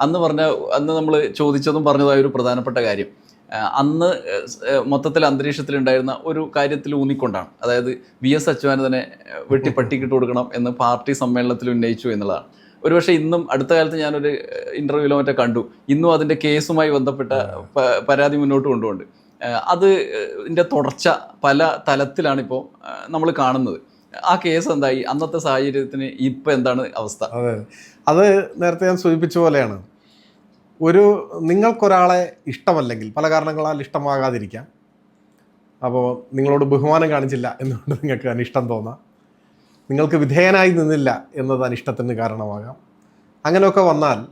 അന്ന് പറഞ്ഞ അന്ന് നമ്മൾ ചോദിച്ചതും പറഞ്ഞതായ ഒരു പ്രധാനപ്പെട്ട കാര്യം അന്ന് മൊത്തത്തിൽ അന്തരീക്ഷത്തിലുണ്ടായിരുന്ന ഒരു കാര്യത്തിൽ ഊന്നിക്കൊണ്ടാണ്. അതായത് വി എസ് അച്യുതാനന്ദനെ വെട്ടി പട്ടിക്കിട്ട് കൊടുക്കണം എന്ന് പാർട്ടി സമ്മേളനത്തിൽ ഉന്നയിച്ചു എന്നുള്ളതാണ്. ഒരുപക്ഷെ ഇന്നും അടുത്ത കാലത്ത് ഞാനൊരു ഇന്റർവ്യൂലോ മറ്റോ കണ്ടു. ഇന്നും അതിന്റെ കേസുമായി ബന്ധപ്പെട്ട പരാതി മുന്നോട്ട് കൊണ്ടുപോകുന്നുണ്ട്. അത് ഇതിന്റെ തുടർച്ച പല തലത്തിലാണ് ഇപ്പോൾ നമ്മൾ കാണുന്നത്. ആ കേസ് എന്തായി? അന്നത്തെ സാഹചര്യത്തിന് ഇപ്പം എന്താണ് അവസ്ഥ? അതെ. അത് നേരത്തെ ഞാൻ സൂചിപ്പിച്ച പോലെയാണ്. ഒരു നിങ്ങൾക്കൊരാളെ ഇഷ്ടമല്ലെങ്കിൽ പല കാരണങ്ങളാൽ ഇഷ്ടമാകാതിരിക്കാം. അപ്പോൾ നിങ്ങളോട് ബഹുമാനം കാണിച്ചില്ല എന്നുകൊണ്ട് നിങ്ങൾക്ക് അനിഷ്ടം തോന്നാം. നിങ്ങൾക്ക് വിധേയനായി നിന്നില്ല എന്നത് അനിഷ്ടത്തിന് കാരണമാകാം. അങ്ങനെയൊക്കെ വന്നാൽ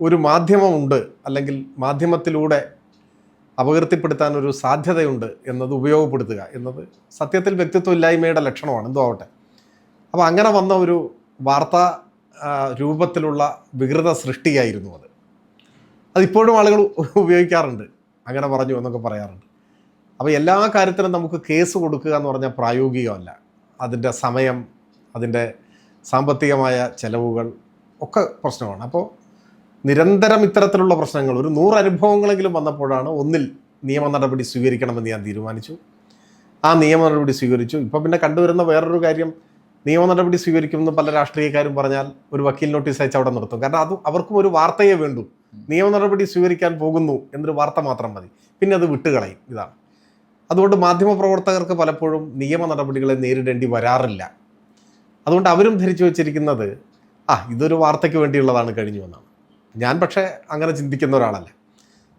ഒരു മാധ്യമമുണ്ട് അല്ലെങ്കിൽ മാധ്യമത്തിലൂടെ അപകീർത്തിപ്പെടുത്താൻ ഒരു സാധ്യതയുണ്ട് എന്നത് ഉപയോഗപ്പെടുത്തുക. എന്നത് സത്യത്തിൽ വ്യക്തിത്വമില്ലായ്മയുടെ ലക്ഷണമാണ്. എന്തോ ആവട്ടെ. അപ്പോൾ അങ്ങനെ വന്ന ഒരു വാർത്ത രൂപത്തിലുള്ള വികൃത സൃഷ്ടിയായിരുന്നു അത്. അതിപ്പോഴും ആളുകൾ ഉപയോഗിക്കാറുണ്ട്. അങ്ങനെ പറഞ്ഞു എന്നൊക്കെ പറയാറുണ്ട്. അപ്പോൾ എല്ലാ കാര്യത്തിനും നമുക്ക് കേസ് കൊടുക്കുക എന്ന് പറഞ്ഞാൽ പ്രായോഗികമല്ല. അതിന്റെ സമയം അതിന്റെ സാമ്പത്തികമായ ചെലവുകൾ ഒക്കെ പ്രശ്നമാണ്. അപ്പോൾ നിരന്തരം ഇത്തരത്തിലുള്ള പ്രശ്നങ്ങൾ ഒരു നൂറ് അനുഭവങ്ങളെങ്കിലും വന്നപ്പോഴാണ് ഒന്നിൽ നിയമ നടപടി സ്വീകരിക്കണമെന്ന് ഞാൻ തീരുമാനിച്ചു. ആ നിയമ നടപടി സ്വീകരിച്ചു. ഇപ്പം പിന്നെ കണ്ടുവരുന്ന വേറൊരു കാര്യം നിയമ നടപടി സ്വീകരിക്കുമെന്ന് പല രാഷ്ട്രീയക്കാരും പറഞ്ഞാൽ ഒരു വക്കീൽ നോട്ടീസ് അയച്ച് അവിടെ നിർത്തും. കാരണം അത് അവർക്കും ഒരു വാർത്തയെ വേണ്ടു. നിയമ നടപടി സ്വീകരിക്കാൻ പോകുന്നു എന്നൊരു വാർത്ത മാത്രം മതി. പിന്നെ അത് വിട്ടുകളയും. ഇതാണ്. അതുകൊണ്ട് മാധ്യമപ്രവർത്തകർക്ക് പലപ്പോഴും നിയമ നടപടികളെ നേരിടേണ്ടി വരാറില്ല. അതുകൊണ്ട് അവരും ധരിച്ചു വച്ചിരിക്കുന്നത് ആ ഇതൊരു വാർത്തയ്ക്ക് വേണ്ടിയുള്ളതാണ് കഴിഞ്ഞു എന്നാണ് ഞാൻ പക്ഷേ അങ്ങനെ ചിന്തിക്കുന്ന ഒരാളല്ല.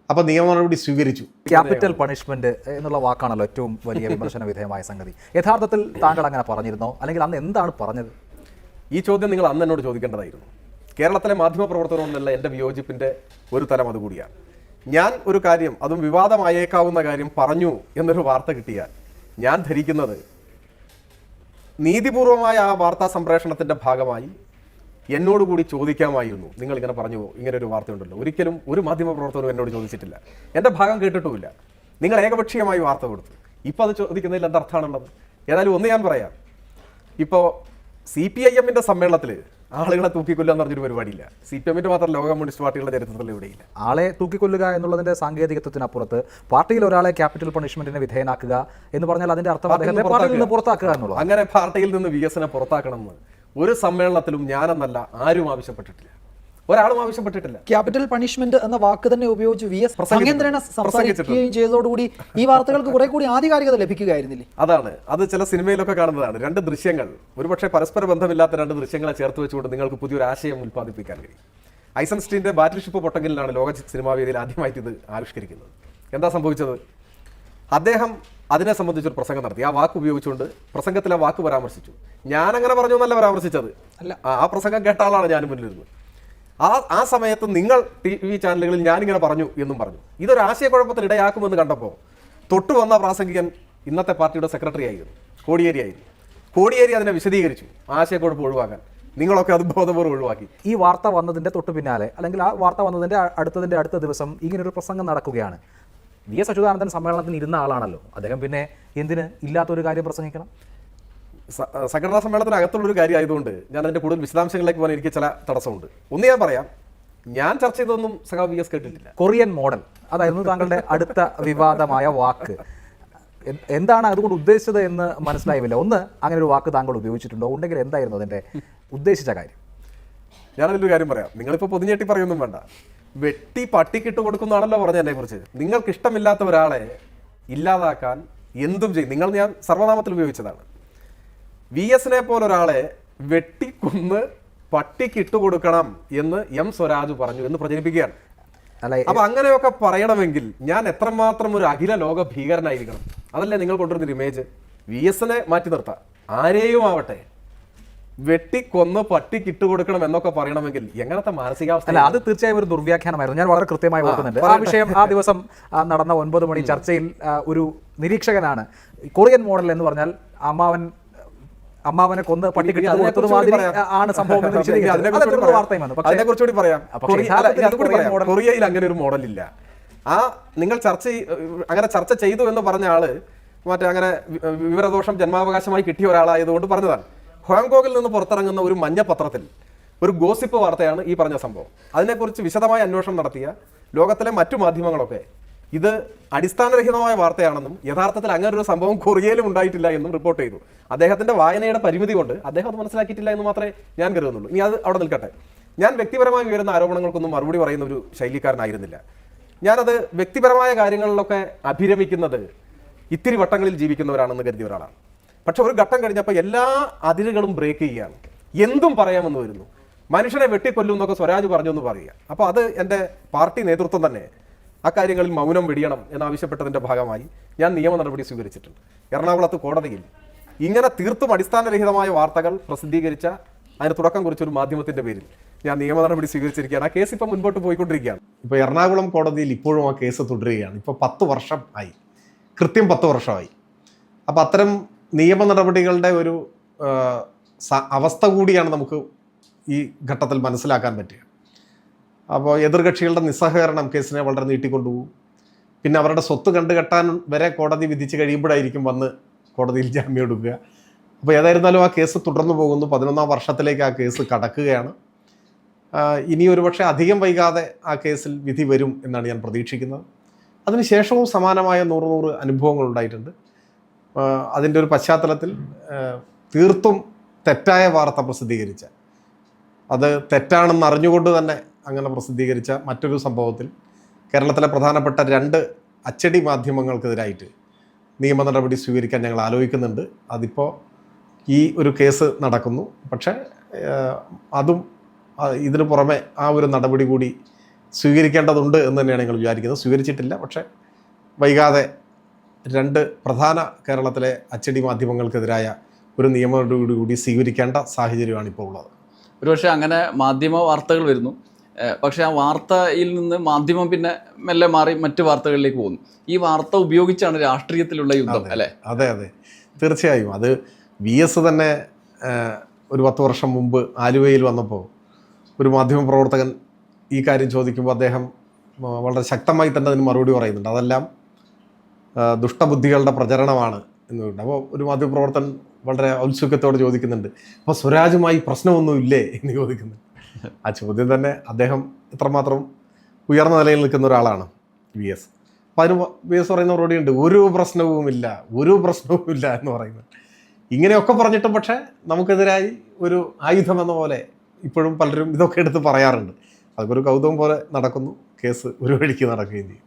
അപ്പോൾ നിയമ നടപടി സ്വീകരിച്ചു. ക്യാപിറ്റൽ പണിഷ്മെന്റ് എന്നുള്ള വാക്കാണല്ലോ ഏറ്റവും വലിയ വിമർശന വിധേയമായ സംഗതി. യഥാർത്ഥത്തിൽ താങ്കൾ അങ്ങനെ പറഞ്ഞിരുന്നോ? അല്ലെങ്കിൽ അന്ന് എന്താണ് പറഞ്ഞത്? ഈ ചോദ്യം നിങ്ങൾ അന്ന് എന്നോട് ചോദിക്കേണ്ടതായിരുന്നു. കേരളത്തിലെ മാധ്യമപ്രവർത്തകരോടല്ല എന്റെ വിയോജിപ്പിന്റെ ഒരു തലം അതുകൂടിയാണ് ഞാൻ ഒരു കാര്യം അതും വിവാദമായേക്കാവുന്ന കാര്യം പറഞ്ഞു എന്നൊരു വാർത്ത കിട്ടിയാൽ ഞാൻ ധരിക്കുന്നത് നീതിപൂർവമായ ആ വാർത്താ സംപ്രേഷണത്തിന്റെ ഭാഗമായി എന്നോടുകൂടി ചോദിക്കാമായിരുന്നു. നിങ്ങൾ ഇങ്ങനെ പറഞ്ഞു ഇങ്ങനെ ഒരു വാർത്തയുണ്ടല്ലോ. ഒരിക്കലും ഒരു മാധ്യമ പ്രവർത്തകനും എന്നോട് ചോദിച്ചിട്ടില്ല. എന്റെ ഭാഗം കേട്ടിട്ടുമില്ല. നിങ്ങൾ ഏകപക്ഷീയമായി വാർത്ത കൊടുത്തു. ഇപ്പോൾ അത് ചോദിക്കുന്നതിൽ എന്താ അർത്ഥമാണുള്ളത് ഏതായാലും ഒന്ന് ഞാൻ പറയാം. ഇപ്പോൾ സി പി ഐ എമ്മിന്റെ സമ്മേളനത്തിൽ ആളുകളെ തൂക്കിക്കൊല്ലുക എന്ന് പറഞ്ഞൊരു പരിപാടിയില്ല. സി പി എമ്മിന്റെ മാത്രം ലോക കമ്മ്യൂണിസ്റ്റ് പാർട്ടികളുടെ ചരിത്രത്തിൽ ഇവിടെയില്ല ആളെ തൂക്കിക്കൊല്ലുക എന്നുള്ളതിന്റെ സാങ്കേതികത്വത്തിനപ്പുറത്ത് പാർട്ടിയിൽ ഒരാളെ ക്യാപിറ്റൽ പണിഷ്മെന്റിന് വിധേയനാക്കുക എന്ന് പറഞ്ഞാൽ അതിന്റെ അർത്ഥം പാർട്ടിയിൽ നിന്ന് പുറത്താക്കുക എന്നുള്ളത് അങ്ങനെ പാർട്ടിയിൽ നിന്ന് വികസനം പുറത്താക്കണം പുറത്താക്കണമെന്ന് ഒരു സമ്മേളനത്തിലും ഞാനെന്നല്ല ആരും ആവശ്യപ്പെട്ടിട്ടില്ല. ഒരാളും ആവശ്യപ്പെട്ടിട്ടില്ല. ക്യാപിറ്റൽ പണിഷ്മെന്റ് എന്ന വാക്ക് തന്നെ ഉപയോഗിച്ച് വി എസ് പ്രസംഗിച്ചിട്ടുണ്ട്. സംസാരിക്കുകയും ചെയ്തതോടുകൂടി ഈ വാർത്തകൾക്ക് കുറെ കൂടി ആധികാരികത ലഭിക്കുകയായിരുന്നില്ലേ? അതാണ്. അത് ചില സിനിമയിലൊക്കെ കാണുന്നതാണ്. രണ്ട് ദൃശ്യങ്ങൾ. ഒരുപക്ഷെ പരസ്പര ബന്ധമില്ലാത്ത രണ്ട് ദൃശ്യങ്ങളെ ചേർത്ത് വെച്ചുകൊണ്ട് നിങ്ങൾക്ക് പുതിയൊരു ആശയം ഉൽപ്പാദിപ്പിക്കാൻ കഴിയും. ഐസൻസ്റ്റീന്റെ ബാറ്റിൽഷിപ്പ് പൊട്ടങ്കിലാണ് ലോക സിനിമാ വേദിയിൽ ആദ്യമായിട്ട് ഇത് ആവിഷ്കരിക്കുന്നത്. എന്താ സംഭവിച്ചത്? അദ്ദേഹം അതിനെ സംബന്ധിച്ചൊരു പ്രസംഗം നടത്തി. ആ വാക്ക് ഉപയോഗിച്ചുകൊണ്ട് പ്രസംഗത്തിൽ ആ വാക്ക് പരാമർശിച്ചു. ഞാൻ അങ്ങനെ പറഞ്ഞു എന്നല്ല പരാമർശിച്ചത്. അല്ല. ആ പ്രസംഗം കേട്ട ആളാണ് ഞാൻ മുന്നിലിരുന്നത്. ആ ആ സമയത്ത് നിങ്ങൾ ടി വി ചാനലുകളിൽ ഞാനിങ്ങനെ പറഞ്ഞു എന്നും പറഞ്ഞു. ഇതൊരു ആശയക്കുഴപ്പത്തിൽ ഇടയാക്കുമെന്ന് കണ്ടപ്പോൾ തൊട്ടു വന്ന പ്രാസംഗികൻ ഇന്നത്തെ പാർട്ടിയുടെ സെക്രട്ടറി ആയിരുന്നു. കോടിയേരി ആയിരുന്നു. കോടിയേരി അതിനെ വിശദീകരിച്ചു. ആശയക്കുഴപ്പം ഒഴിവാക്കാൻ. നിങ്ങളൊക്കെ അത് ബോധപൂർവം ഒഴിവാക്കി. ഈ വാർത്ത വന്നതിന്റെ തൊട്ട് പിന്നാലെ അല്ലെങ്കിൽ ആ വാർത്ത വന്നതിന്റെ അടുത്തതിന്റെ അടുത്ത ദിവസം ഇങ്ങനൊരു പ്രസംഗം നടക്കുകയാണ്. വി എസ് അച്യുതാനന്ദൻ സമ്മേളനത്തിന് ഇരുന്ന ആളാണല്ലോ. അദ്ദേഹം പിന്നെ എന്തിന് ഇല്ലാത്തൊരു കാര്യം പ്രസംഗിക്കണം? സംഘടനാ സമ്മേളനത്തിനകത്തുള്ളൊരു കാര്യമായതുകൊണ്ട് ഞാൻ അതിന്റെ കൂടുതൽ വിശദാംശങ്ങളിലേക്ക് പോകാൻ എനിക്ക് ചില തടസ്സമുണ്ട്. ഒന്ന് ഞാൻ പറയാം ഞാൻ ചർച്ച ചെയ്തതൊന്നും സഹ വി എസ് കേട്ടിട്ടില്ല. കൊറിയൻ മോഡൽ അതായിരുന്നു താങ്കളുടെ അടുത്ത വിവാദമായ വാക്ക്. എന്താണ് അതുകൊണ്ട് ഉദ്ദേശിച്ചത് എന്ന് മനസ്സിലായില്ല. ഒന്ന് അങ്ങനെ ഒരു വാക്ക് താങ്കൾ ഉപയോഗിച്ചിട്ടുണ്ടോ? ഉണ്ടെങ്കിൽ എന്തായിരുന്നു അതിന്റെ ഉദ്ദേശിച്ച കാര്യം? ഞാനതിലൊരു കാര്യം പറയാം. നിങ്ങളിപ്പോൾ പൊതിഞ്ഞെട്ടി പറയൊന്നും വേണ്ട. വെട്ടി പട്ടിക്കിട്ട് കൊടുക്കുന്നതാണല്ലോ പറഞ്ഞ എന്നെ കുറിച്ച് നിങ്ങൾക്ക് ഇഷ്ടമില്ലാത്ത ഒരാളെ ഇല്ലാതാക്കാൻ എന്തും ചെയ്യും നിങ്ങൾ ഞാൻ സർവനാമത്തിൽ ഉപയോഗിച്ചതാണ്. വി എസിനെ പോലെ ഒരാളെ വെട്ടിക്കൊന്ന് പട്ടിക്കിട്ട് കൊടുക്കണം എന്ന് എം സ്വരാജ് പറഞ്ഞു എന്ന് പ്രചരിപ്പിക്കുകയാണ്. അപ്പൊ അങ്ങനെയൊക്കെ പറയണമെങ്കിൽ ഞാൻ എത്രമാത്രം ഒരു അഖില ലോക ഭീകരനായിരിക്കണം? അതല്ലേ നിങ്ങൾ കൊണ്ടുവരുന്നൊരു ഇമേജ് വി എസിനെ മാറ്റി നിർത്താം. ആരെയും ആവട്ടെ. വെട്ടിക്കൊന്ന് പട്ടി കിട്ടുകൊടുക്കണം എന്നൊക്കെ പറയണമെങ്കിൽ എങ്ങനത്തെ മാനസികാവസ്ഥ അല്ല അത് തീർച്ചയായും ഒരു ദുർവ്യാഖ്യാനമായിരുന്നു. ഞാൻ വളരെ കൃത്യമായി ഓർക്കുന്നുണ്ട്. ആ വിഷയം ആ ദിവസം നടന്ന ഒൻപത് മണി ചർച്ചയിൽ ഒരു നിരീക്ഷകനാണ്. കൊറിയൻ മോഡൽ എന്ന് പറഞ്ഞാൽ അമ്മാവൻ അമ്മാവനെ കൊന്ന് പട്ടി കിട്ടി ആണ് സംഭവം പറയാം. മോഡൽ കൊറിയയിൽ അങ്ങനെ ഒരു മോഡലില്ല. ആ നിങ്ങൾ ചർച്ച അങ്ങനെ ചർച്ച ചെയ്തു എന്ന് പറഞ്ഞ ആൾ മറ്റേ അങ്ങനെ വിവരദോഷം ജന്മാവകാശമായി കിട്ടിയ ഒരാളായതുകൊണ്ട് പറഞ്ഞതാണ്. ഹോങ്കോങ്ങിൽ നിന്ന് പുറത്തിറങ്ങുന്ന ഒരു മഞ്ഞ പത്രത്തിൽ ഒരു ഗോസിപ്പ് വാർത്തയാണ് ഈ പറഞ്ഞ സംഭവം. അതിനെക്കുറിച്ച് വിശദമായ അന്വേഷണം നടത്തിയ ലോകത്തിലെ മറ്റു മാധ്യമങ്ങളൊക്കെ ഇത് അടിസ്ഥാനരഹിതമായ വാർത്തയാണെന്നും യഥാർത്ഥത്തിൽ അങ്ങനെ ഒരു സംഭവം കൊറിയയിലും ഉണ്ടായിട്ടില്ല എന്നും റിപ്പോർട്ട് ചെയ്തു. അദ്ദേഹത്തിന്റെ വായനയുടെ പരിമിതി കൊണ്ട് അദ്ദേഹം അത് മനസ്സിലാക്കിയിട്ടില്ല എന്ന് മാത്രമേ ഞാൻ കരുതുന്നുള്ളൂ. ഇനി അത് അവിടെ നിൽക്കട്ടെ. ഞാൻ വ്യക്തിപരമായി ഉയരുന്ന ആരോപണങ്ങൾക്കൊന്നും മറുപടി പറയുന്ന ഒരു ശൈലിക്കാരനായിരുന്നില്ല. ഞാനത് വ്യക്തിപരമായ കാര്യങ്ങളിലൊക്കെ അഭിരമിക്കുന്നത് ഇത്തിരി വട്ടങ്ങളിൽ ജീവിക്കുന്നവരാണെന്ന് കരുതിയ ഒരാളാണ്. പക്ഷെ ഒരു ഘട്ടം കഴിഞ്ഞപ്പോൾ എല്ലാ അതിരുകളും ബ്രേക്ക് ചെയ്യുകയാണ്. എന്തും പറയാമെന്ന് വരുന്നു. മനുഷ്യനെ വെട്ടിക്കൊല്ലും എന്നൊക്കെ സ്വരാജ് പറഞ്ഞു എന്ന് പറയുക. അപ്പോൾ അത് എന്റെ പാർട്ടി നേതൃത്വം തന്നെ അക്കാര്യങ്ങളിൽ മൗനം വെടിയണം എന്നാവശ്യപ്പെട്ടതിന്റെ ഭാഗമായി ഞാൻ നിയമ നടപടി സ്വീകരിച്ചിട്ടുണ്ട്. എറണാകുളത്ത് കോടതിയിൽ ഇങ്ങനെ തീർത്തും അടിസ്ഥാനരഹിതമായ വാർത്തകൾ പ്രസിദ്ധീകരിച്ച അതിന് തുടക്കം കുറിച്ചൊരു മാധ്യമത്തിന്റെ പേരിൽ ഞാൻ നിയമ നടപടി സ്വീകരിച്ചിരിക്കുകയാണ്. ആ കേസ് ഇപ്പം മുൻപോട്ട് പോയിക്കൊണ്ടിരിക്കുകയാണ്. ഇപ്പോൾ എറണാകുളം കോടതിയിൽ ഇപ്പോഴും ആ കേസ് തുടരുകയാണ്. ഇപ്പോൾ പത്ത് വർഷം ആയി. കൃത്യം പത്ത് വർഷമായി. അപ്പോൾ അത്തരം നിയമ നടപടികളുടെ ഒരു അവസ്ഥ കൂടിയാണ് നമുക്ക് ഈ ഘട്ടത്തിൽ മനസ്സിലാക്കാൻ പറ്റുക. അപ്പോൾ എതിർകക്ഷികളുടെ നിസ്സഹകരണം കേസിനെ വളരെ നീട്ടിക്കൊണ്ടുപോകും. പിന്നെ അവരുടെ സ്വത്ത് കണ്ടുകെട്ടാൻ വരെ കോടതി വിധിച്ച് കഴിയുമ്പോഴായിരിക്കും വന്ന് കോടതിയിൽ ജാമ്യം എടുക്കുക. അപ്പോൾ ഏതായിരുന്നാലും ആ കേസ് തുടർന്നു പോകുന്നു. പതിനൊന്നാം വർഷത്തിലേക്ക് ആ കേസ് കടക്കുകയാണ്. ഇനി ഒരുപക്ഷെ അധികം വൈകാതെ ആ കേസിൽ വിധി വരും എന്നാണ് ഞാൻ പ്രതീക്ഷിക്കുന്നത്. അതിനുശേഷവും സമാനമായ നൂറ് നൂറ് അനുഭവങ്ങൾ ഉണ്ടായിട്ടുണ്ട്. അതിന്റെ ഒരു പശ്ചാത്തലത്തിൽ തീർത്തും തെറ്റായ വാർത്ത പ്രസിദ്ധീകരിച്ച അത് തെറ്റാണെന്ന് അറിഞ്ഞുകൊണ്ട് തന്നെ അങ്ങനെ പ്രസിദ്ധീകരിച്ച മറ്റൊരു സംഭവത്തിൽ കേരളത്തിലെ പ്രധാനപ്പെട്ട രണ്ട് അച്ചടി മാധ്യമങ്ങൾക്കെതിരായിട്ട് നിയമ നടപടി സ്വീകരിക്കാൻ ഞങ്ങൾ ആലോചിക്കുന്നുണ്ട്. അതിപ്പോൾ ഈ ഒരു കേസ് നടക്കുന്നു. പക്ഷേ അതും ഇതിനു പുറമെ ആ ഒരു നടപടി കൂടി സ്വീകരിക്കേണ്ടതുണ്ട് എന്ന് തന്നെയാണ് ഞങ്ങൾ വിചാരിക്കുന്നത്. സ്വീകരിച്ചിട്ടില്ല. പക്ഷേ വൈകാതെ രണ്ട് പ്രധാന കേരളത്തിലെ അച്ചടി മാധ്യമങ്ങൾക്കെതിരായ ഒരു നിയമ നടപടി കൂടി സ്വീകരിക്കേണ്ട സാഹചര്യമാണ് ഇപ്പോൾ ഉള്ളത്. ഒരുപക്ഷെ അങ്ങനെ മാധ്യമ വാർത്തകൾ വരുന്നു. പക്ഷേ ആ വാർത്തയിൽ നിന്ന് മാധ്യമം പിന്നെ മെല്ലെ മാറി മറ്റു വാർത്തകളിലേക്ക് പോകുന്നു. ഈ വാർത്ത ഉപയോഗിച്ചാണ് രാഷ്ട്രീയത്തിലുള്ള യുദ്ധം അല്ലേ? അതെ അതെ. തീർച്ചയായും. അത് വി എസ് തന്നെ ഒരു പത്ത് വർഷം മുമ്പ് ആലുവയിൽ വന്നപ്പോൾ ഒരു മാധ്യമ പ്രവർത്തകൻ ഈ കാര്യം ചോദിക്കുമ്പോൾ അദ്ദേഹം വളരെ ശക്തമായി തന്നെ അതിന് മറുപടി പറയുന്നുണ്ട്. അതെല്ലാം ദുഷ്ടബുദ്ധികളുടെ പ്രചരണമാണ് എന്നുണ്ട്. അപ്പോൾ ഒരു മാധ്യമപ്രവർത്തൻ വളരെ ഔത്സുക്യത്തോടെ ചോദിക്കുന്നുണ്ട് അപ്പോൾ സ്വരാജുമായി പ്രശ്നമൊന്നുമില്ലേ? എന്ന് ചോദിക്കുന്നു ആ ചോദ്യം തന്നെ അദ്ദേഹം എത്രമാത്രം ഉയർന്ന നിലയിൽ നിൽക്കുന്ന ഒരാളാണ് വി എസ് അപ്പം അതിന് വി എസ് പറയുന്ന ഉണ്ട് ഒരു പ്രശ്നവുമില്ല ഒരു പ്രശ്നവുമില്ല എന്ന് പറയുന്നത് ഇങ്ങനെയൊക്കെ പറഞ്ഞിട്ടും പക്ഷേ നമുക്കെതിരായി ഒരു ആയുധം എന്ന പോലെ ഇപ്പോഴും പലരും ഇതൊക്കെ എടുത്ത് പറയാറുണ്ട്. അതൊക്കെ ഒരു കൗതുകം പോലെ നടക്കുന്നു കേസ് ഒരു വഴിക്ക് നടക്കുകയും ചെയ്യും.